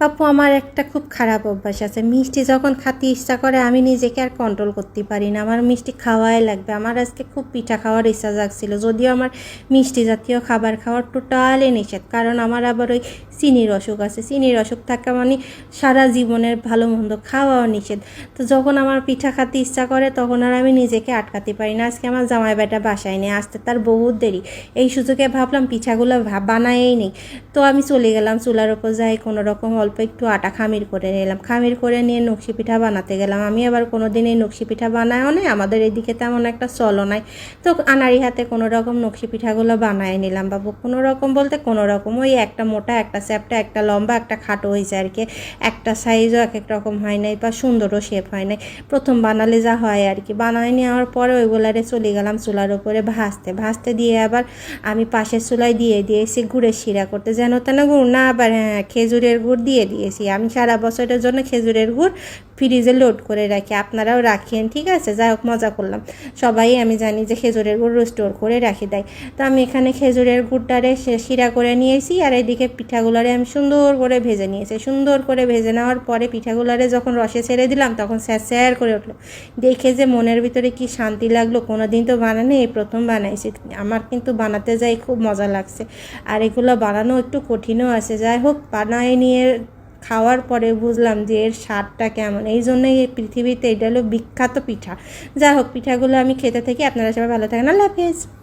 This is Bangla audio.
পাপ্পু আমার একটা খুব খারাপ অভ্যাস আছে। মিষ্টি যখন খাতে ইচ্ছা করে, আমি নিজেকে আর কন্ট্রোল করতে পারি না। আমার মিষ্টি খাওয়াই লাগবে। আমার আজকে খুব পিঠা খাওয়ার ইচ্ছা জাগছিল। যদিও আমার মিষ্টি জাতীয় খাবার খাওয়ার টোটালি নিষেধ। কারণ আমার আবার ওই চিনির অসুখ আছে। চিনির অসুখ থাকা মানে সারা জীবনের ভালো মন্দ খাওয়াও নিষেধ। তো যখন আমার পিঠা খাতে ইচ্ছা করে, তখন আর আমি নিজেকে আটকাতে পারি না। আজকে আমার জামাই বেটা বাসায় নেই আসতে তার বহুত দেরি। এই সুযোগে ভাবলাম পিঠাগুলো বানায়েই নেই। তো আমি চলে গেলাম চুলার ওপর যাই। কোনো রকম অল্প একটু আটা খামির করে নিলাম। খামির করে নিয়ে নকশি পিঠা বানাতে গেলাম। আমি আবার কোনো দিন এই নকশি পিঠা বানায়ও নেই। আমাদের এদিকে তেমন একটা চলো নাই। তো আনারি হাতে কোনো রকম নকশি পিঠাগুলো বানায় নিলাম বাবু। কোনো রকম বলতে কোনো রকম। ওই একটা মোটা, একটা চ্যাপটা, একটা লম্বা, একটা খাটো হয়েছে আর কি। একটা সাইজও এক এক রকম হয় নাই বা সুন্দরও শেপ হয় নাই। প্রথম বানালে যা হয় আর কি। বানায় নেওয়ার পরে ওইগুলারে চলে গেলাম চুলার উপরে ভাজতে। ভাজতে দিয়ে আবার আমি পাশের চুলায় দিয়ে দিয়েছি গুড়ের শিরা করতে। যেন তেন গুড় না আবার হ্যাঁ খেজুরের গুড় দিয়ে দিয়েছি। আমি সারা বছরের জন্য খেজুরের গুড় ফ্রিজে লোড করে রাখি, আপনারাও রাখেন, ঠিক আছে? যাই হোক, মজা করলাম। সবাই, আমি জানি যে খেজুরের গুড় স্টোর করে রাখি দেয় তো আমি এখানে খেজুরের গুড়টারে শিরা করে নিয়েছি আর এদিকে পিঠাগুলারে আমি সুন্দর করে ভেজে নিয়েছি। সুন্দর করে ভেজে নেওয়ার পরে পিঠাগুলারে যখন রসে ছেড়ে দিলাম, তখন স্যার স্যার করে উঠল। দেখে যে মনের ভিতরে কি শান্তি লাগল কোনো দিন তো বানানো, এই প্রথম বানাইছি। আমার কিন্তু বানাতে যাই খুব মজা লাগছে। আর এগুলো বানানো একটু কঠিনও আছে। যাই হোক, বানায় নিয়ে খাওয়ার পরে বুঝলাম যে এর স্বাদটা কেমন। এই জন্যই এই পৃথিবীতে এটা হলো বিখ্যাত পিঠা। যাই হোক, পিঠাগুলো আমি খেতে থাকি। আপনারা সবাই ভালো থাকেন। আল্লাহ হাফেজ।